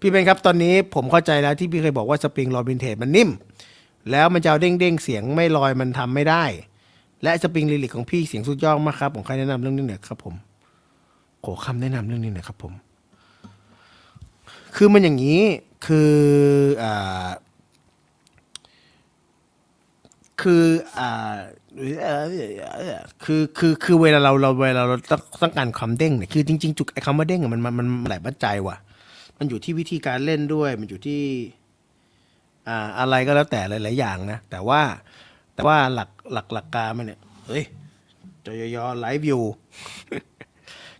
พี่เบนครับตอนนี้ผมเข้าใจแล้วที่พี่เคยบอกว่าสปริงลอยวินเทจมันนิ่ม แล้วมันจะเอาเด้งเด้งเสียงไม่ลอยมันทำไม่ได้ และสปริงลิลิกของพี่เสียงสุดยอดมากครับผมใครแนะนำเรื่องนี้หน่อยครับผมขอคำแนะนำเรื่องนี้หน่อยครับผม คือมันอย่างนี้คืออ่าคืออ่าคือคือคือเวลาเราเราเวลาเราต้องต้องการความเด้งเนี่ยคือจริง ๆ จุดไอ้คำว่าเด้งมันมันมันหลายปัจจัยว่ะ มันอยู่ที่วิธีการเล่นด้วย มันอยู่ที่อ่าอะไรก็แล้วแต่หลาย ๆ อย่างนะ แต่ว่าแต่ว่าหลักหลักหลักการมันเนี่ยเฮ้ยจอยอไลฟ์วิว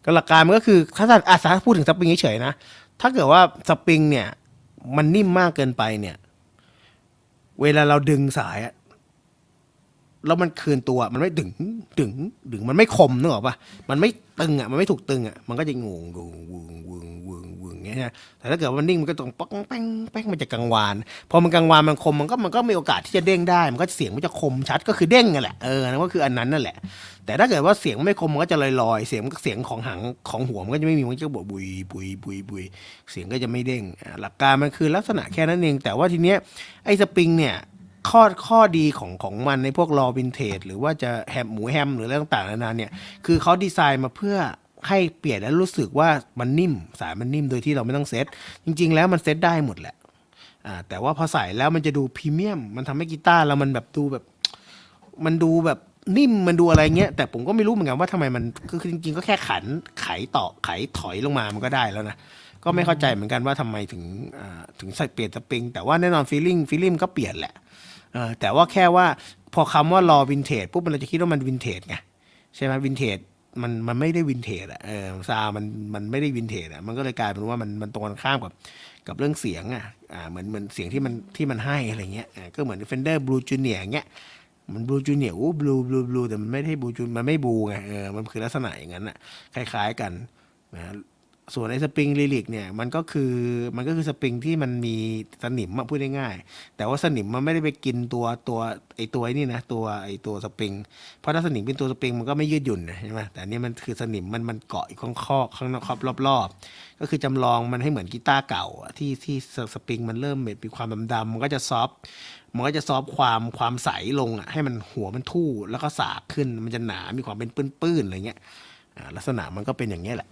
ก็หลักการมันก็คือถ้าอาสาพูดถึงสปริงเฉยๆนะ ถ้าเกิดว่าสปริงเนี่ย มันนิ่มมากเกินไปเนี่ย เวลาเราดึงสายอะแล้วมันคืนตัวมันไม่ดึงดึงดึงมันไม่คมนึกออกปะมันไม่ตึงอะมันไม่ถูกตึงอะมันก็จะงงงวงวงวงวงอย่าง เงี้ยแต่ถ้าเกิดวันนิ่งมันก็ต้องป๊อกแป้งแป้งมันจะกังวาน พอมันกังวานมันคมมันก็มันก็มีโอกาสที่จะเด้งได้ มันก็เสียงมันจะคมชัดก็คือเด้งนั่นแหละเออนั่นก็คืออันนั้นนั่นแหละ แต่ถ้าเกิดว่าเสียงไม่คมมันก็จะลอยๆ เสียงเสียงของหางของหัวมันก็จะไม่มีมันจะบวบุยบุยบุยบุยเสียงก็จะไม่เด้งหลักการมันคือลักษณะแค่นั้นเอง แต่ว่าทีเนี้ยไอ้สปริงเนี่ยข้อข้อดีของของมันในพวกรอวินเทจหรือว่าจะแฮมหมูแฮมหรืออะไรต่างๆนานาเนี่ยคือเขาดีไซน์มาเพื่อ ให้เปลี่ยนแล้วรู้สึกว่ามันนิ่มสายมันนิ่มโดยที่เราไม่ต้องเซตจริง ๆ แล้วมันเซตได้หมดแหละอ่าแต่ว่าพอใส่แล้วมันจะดูพรีเมียม มันทำให้กีตาร์เรามันแบบดูแบบ มันดูแบบนิ่มมันดูอะไรเงี้ยแต่ผมก็ไม่รู้เหมือนกันว่าทำไมมันคือจริงๆก็แค่ขันไขต่อไขถอยลงมามันก็ได้แล้วนะก็ไม่เข้าใจเหมือนกันว่าทำไมถึงถึงใส่เปลี่ยนสปริง แต่ว่าแน่นอนฟีลลิ่งฟีลลิ่งก็เปลี่ยนแหละแต่ว่าแค่ว่าพอคำว่ารอวินเทจปุ๊บเราจะคิดว่ามันวินเทจไงใช่ไหมวินเทจ มันมันไม่ได้วินเทจอะเออซาวมันมันไม่ได้วินเทจอะมันก็เลยกลายเป็นว่ามันมันตรงกันข้ามกับกับเรื่องเสียงอะอ่าเหมือนเหมือนเสียงที่มันที่มันให้อะไรเงี้ยก็เหมือน Fender Blue Junior เงี้ยมันบลูจูเนียร์อู้บลูบลูบลูแต่มันไม่ได้บลูจูมันไม่บลูไงเออมันคือลักษณะอย่างนั้นอะคล้าย ๆกันนะ ส่วนไอ้สปริงลิลิกเนี่ยมันก็คือมันก็คือสปริงที่มันมีสนิมอะพูดง่ายๆแต่ว่าสนิมมันไม่ได้ไปกินตัวตัวไอ้ตัวนี่นะตัวไอ้ตัวสปริงเพราะถ้าสนิมเป็นตัวสปริงมันก็ไม่ยืดหยุ่นใช่ไหมแต่อันนี้มันคือสนิมมันมันเกาะอยู่ข้างข้อข้างนอกรอบๆก็คือจำลองมันให้เหมือนกีตาร์เก่าที่ที่สปริงมันเริ่มมีความดำๆมันก็จะซอฟมันก็จะซอฟความความใสลงอะให้มันหัวมันทู่แล้วก็สากขึ้นมันจะหนา มีความเป็นปื้นๆอะไรเงี้ยลักษณะมันก็เป็นอย่างนี้ยแหละ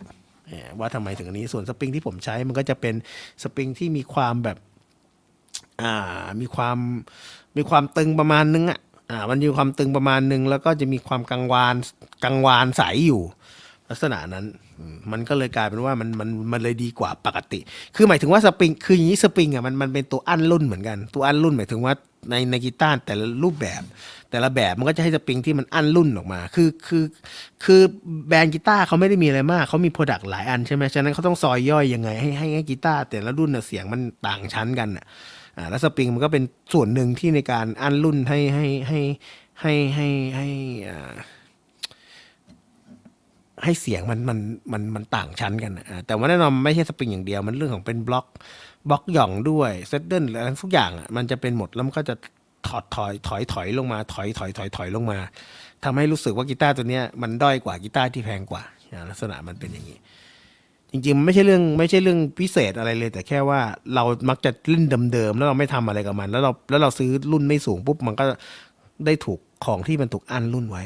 ว่าทำไมถึงอันนี้ส่วนสปริงที่ผมใช้มันก็จะเป็นสปริงที่มีความแบบอ่ามีความมีความตึงประมาณนึงอะอ่ามันมีความตึงประมาณนึง แล้วก็จะมีความกังวานกังวานใสอยู่ ลักษณะนั้นมันก็เลยกลายเป็นว่ามันมันมันเลยดีกว่าปกติ คือหมายถึงว่าสปริงคืออย่างนี้สปริงอะมันมันเป็นตัวอั้นรุ่นเหมือนกัน ตัวอั้นรุ่นหมายถึงว่าในในกีตาร์แต่ละรูปแบบ แต่ละแบบมันก็จะให้สปริงที่มันอั้นรุ่นออกมา คือคือคือแบรนด์กีตาร์เขาไม่ได้มีอะไรมากเขามีโปรดักต์หลายอันใช่ไหมฉะนั้นเขาต้องซอยย่อยยังไงให้ให้ให้กีตาร์แต่ละรุ่นน่ะเสียงมันต่างชั้นกันอะอ่าแล้วสปริงมันก็เป็นส่วนหนึ่งที่ในการอั้นรุ่นให้ให้ให้ให้ให้ให้อ่า ให้เสียงมันมันมันมันต่างชั้นกันนะอ่าแต่ว่าแน่นอนไม่ใช่สปริงอย่างเดียว มันเรื่องของเป็นบล็อกบล็อกหย่องด้วยเซตเดิลอะไรทุกอย่างอะมันจะเป็นหมดแล้วมันก็จะถอดถอยถอยถอยลงมาถอยถอยถอยถอยลงมาทำให้รู้สึกว่ากีตาร์ตัวเนี้ยมันด้อยกว่ากีตาร์ที่แพงกว่าลักษณะมันเป็นอย่างนี้จริงๆ มันไม่ใช่เรื่องไม่ใช่เรื่องพิเศษอะไรเลย แต่แค่ว่าเรามักจะเล่นเดิมๆแล้วเราไม่ทำอะไรกับมัน แล้วเราแล้วเราซื้อรุ่นไม่สูงปุ๊บมันก็ได้ถูกของที่มันถูกอันรุ่นไว้